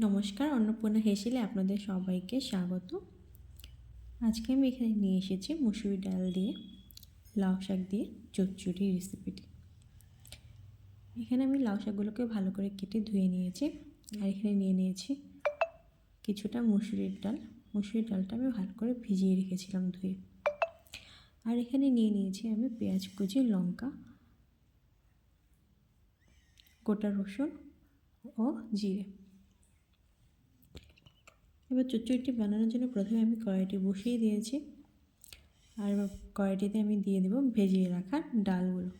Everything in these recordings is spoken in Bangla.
নমস্কার, অন্নপূর্ণা হেসেলে আপনাদের সবাইকে স্বাগত। আজকে আমি এখানে নিয়ে এসেছি মুসুরি ডাল দিয়ে, লাউ শাক দিয়ে চচ্চড়ি রেসিপিটি এখানে আমি লাউ শাকগুলোকে ভালো করে কেটে ধুয়ে নিয়েছি আর এখানে নিয়ে নিয়েছি কিছুটা মুসুরির ডাল। মুসুরির ডালটা আমি ভালো করে ভিজিয়ে রেখেছিলাম ধুয়ে। আর এখানে নিয়ে নিয়েছি আমি পেঁয়াজ, কুচি, লঙ্কা, গোটা রসুন ও জিরে। এবার চচ্চড়িটি বানানোর জন্য প্রথমে আমি কড়াইটি বসিয়ে দিয়েছি। আর এবার কড়াইটিতে আমি দিয়ে দেবো ভেজিয়ে রাখা ডালগুলো।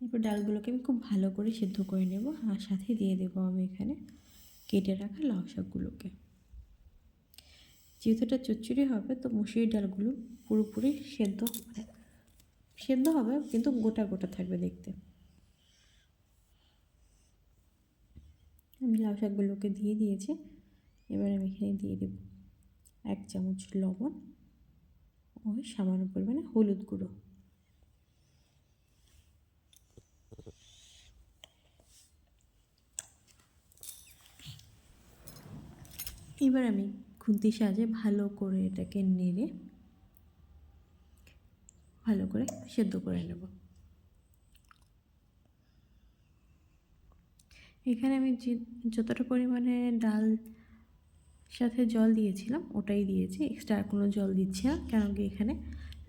এরপর ডালগুলোকে আমি খুব ভালো করে সেদ্ধ করে নেব। আর সাথে দিয়ে দেবো আমি এখানে কেটে রাখা লাউ শাকগুলোকে। যেহেতু এটা চচ্চড়ি হবে, তো মুসুরি ডালগুলো পুরোপুরি সেদ্ধ সেদ্ধ হবে, কিন্তু গোটা গোটা থাকবে দেখতে। আমি লাউ শাকগুলোকে দিয়ে দিয়েছি, এবার আমি এখানে দিয়ে দেব এক চামচ লবণ ওই সামান্য পরিমাণে হলুদ গুঁড়ো। এবার আমি খুন্তি সাজে ভালো করে এটাকে নেড়ে ভালো করে সেদ্ধ করে নেব। এখানে আমি যে যতটা পরিমাণে ডাল সাথে জল দিয়েছিলাম, ওটাই দিয়েছি। এক্সট্রা আর কোনো জল দিচ্ছি না কেন কি এখানে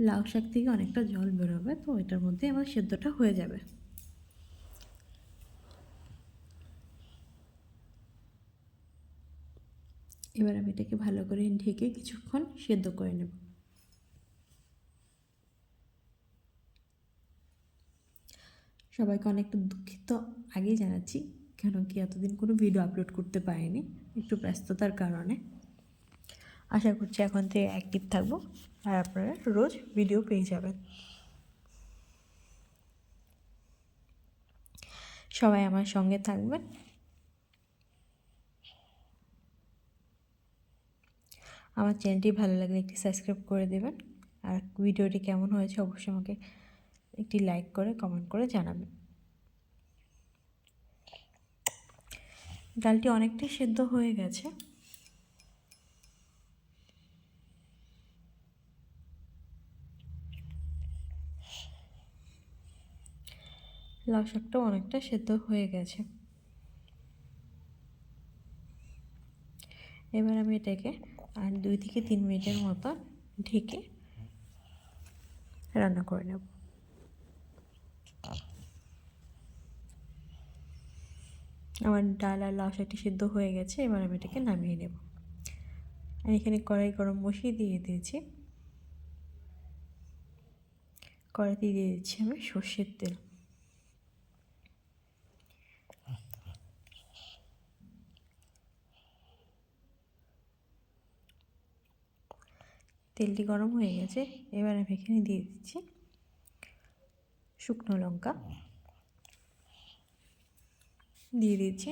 লাউ শাক থেকে অনেকটা জল বেরোবে, তো এটার মধ্যে আমার সেদ্ধটা হয়ে যাবে। এবার আমি এটাকে ভালো করে ঢেকে কিছুক্ষণ সেদ্ধ করে নেব। সবাইকে অনেকটা দুঃখিত আগেই জানাচ্ছি কেন কি এতদিন কোনো ভিডিও আপলোড করতে পারিনি, একটু ব্যস্ততার কারণে। আশা করছি এখন থেকে অ্যাক্টিভ থাকব, আর আপনারা রোজ ভিডিও পেয়ে যাবেন। সবাই আমার সঙ্গে থাকবেন। আমার চ্যানেলটি ভালো লাগলে একটি সাবস্ক্রাইব করে দেবেন, আর ভিডিওটি কেমন হয়েছে অবশ্যই আমাকে একটি লাইক করে কমেন্ট করে জানাবেন। ডালটি অনেকটাই সেদ্ধ হয়ে গেছে। লাউ শাকটাও অনেকটা সেদ্ধ হয়ে গেছে। এবার আমি এটাকে আর দুই থেকে তিন মিনিটের মতো ঢেকে রান্না করে নেব। আমার ডাল আর লাউ শাকটি সিদ্ধ হয়ে গেছে, এবার আমি এটাকে নামিয়ে নেব। আর এখানে কড়াই গরম বসিয়ে দিয়ে দিয়েছি। কড়াইতে দিয়ে দিচ্ছি আমি সর্ষের তেল। তেলটি গরম হয়ে গেছে, এবার আমি এখানে দিয়ে দিচ্ছি শুকনো লঙ্কা। দিয়ে দিচ্ছি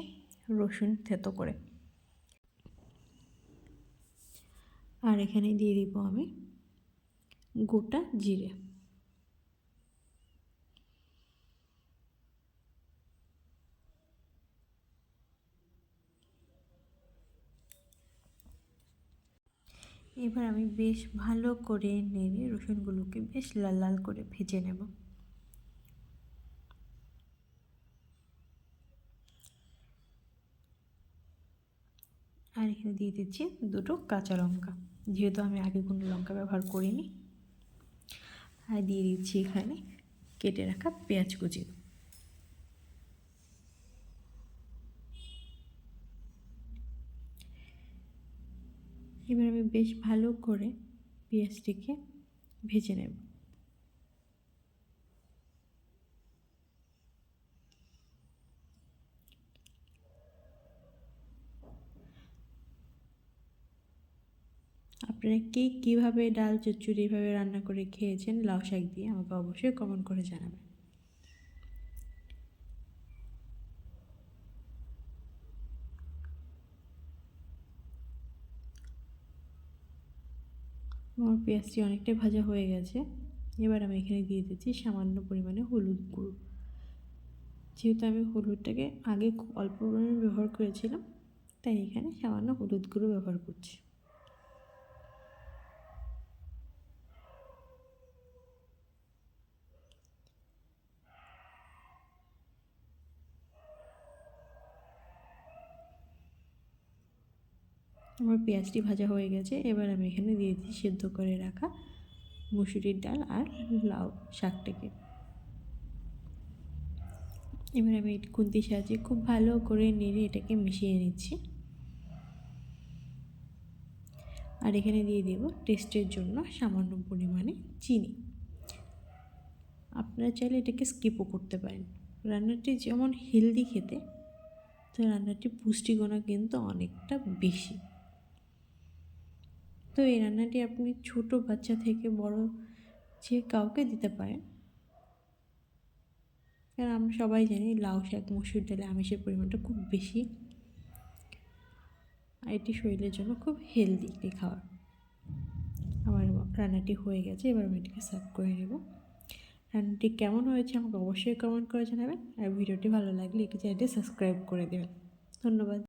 রসুন থেতো করে। আর এখানে দিয়ে দিব আমি গোটা জিরে। এবার আমি বেশ ভালো করে নেড়ে রসুনগুলোকে বেশ লাল লাল করে ভেজে নেব। আর এখানে দিয়ে দিচ্ছি দুটো কাঁচা লঙ্কা। যেহেতু আমি আগে কোনো লঙ্কা ব্যবহার করিনি, আর দিয়ে দিচ্ছি এখানে কেটে রাখা পেঁয়াজ কুচি। এবার আমি বেশ ভালো করে পেঁয়াজটিকে ভেজে নেব। আপনারা কে কীভাবে ডাল চচ্চড়ি এভাবে রান্না করে খেয়েছেন? লাউ শাক দিয়ে আমাকে অবশ্যই কমেন্ট করে জানাবেন। আমার পেঁয়াজটি অনেকটাই ভাজা হয়ে গেছে। এবার আমি এখানে দিয়ে দিচ্ছি সামান্য পরিমাণে হলুদ গুঁড়ো। যেহেতু আমি হলুদটাকে আগে খুব অল্প পরিমাণে ব্যবহার করেছিলাম, তাই এখানে সামান্য হলুদ গুঁড়ো ব্যবহার করছি। আমার পেঁয়াজটি ভাজা হয়ে গেছে। এবার আমি এখানে দিয়ে দিচ্ছি সেদ্ধ করে রাখা মুসুরির ডাল আর লাউ শাকটাকে। এবার আমি খুন্তির সাহায্যে খুব ভালো করে নেড়ে এটাকে মিশিয়ে নিচ্ছি। আর এখানে দিয়ে দেব টেস্টের জন্য সামান্য পরিমাণে চিনি। আপনারা চাইলে এটাকে স্কিপও করতে পারেন। রান্নাটি যেমন হেলদি খেতে, তো রান্নাটি পুষ্টিগুণও কিন্তু অনেকটা বেশি। তো এই রান্নাটি আপনি ছোট বাচ্চা থেকে বড় যে কাউকে দিতে পারেন। কারণ আমরা সবাই জানি লাউ শাক, মসুর ডালে, আমিষের পরিমাণটা খুব বেশি। আর এটি শরীরের জন্য খুব হেলদি একটি খাবার। আমার রান্নাটি হয়ে গেছে, এবার আমি এটিকে সার্ভ করে নেব। রান্নাটি কেমন হয়েছে আমাকে অবশ্যই কমেন্ট করে জানাবেন। আর ভিডিওটি ভালো লাগলে এটি চ্যানেলটি সাবস্ক্রাইব করে দেবেন। ধন্যবাদ।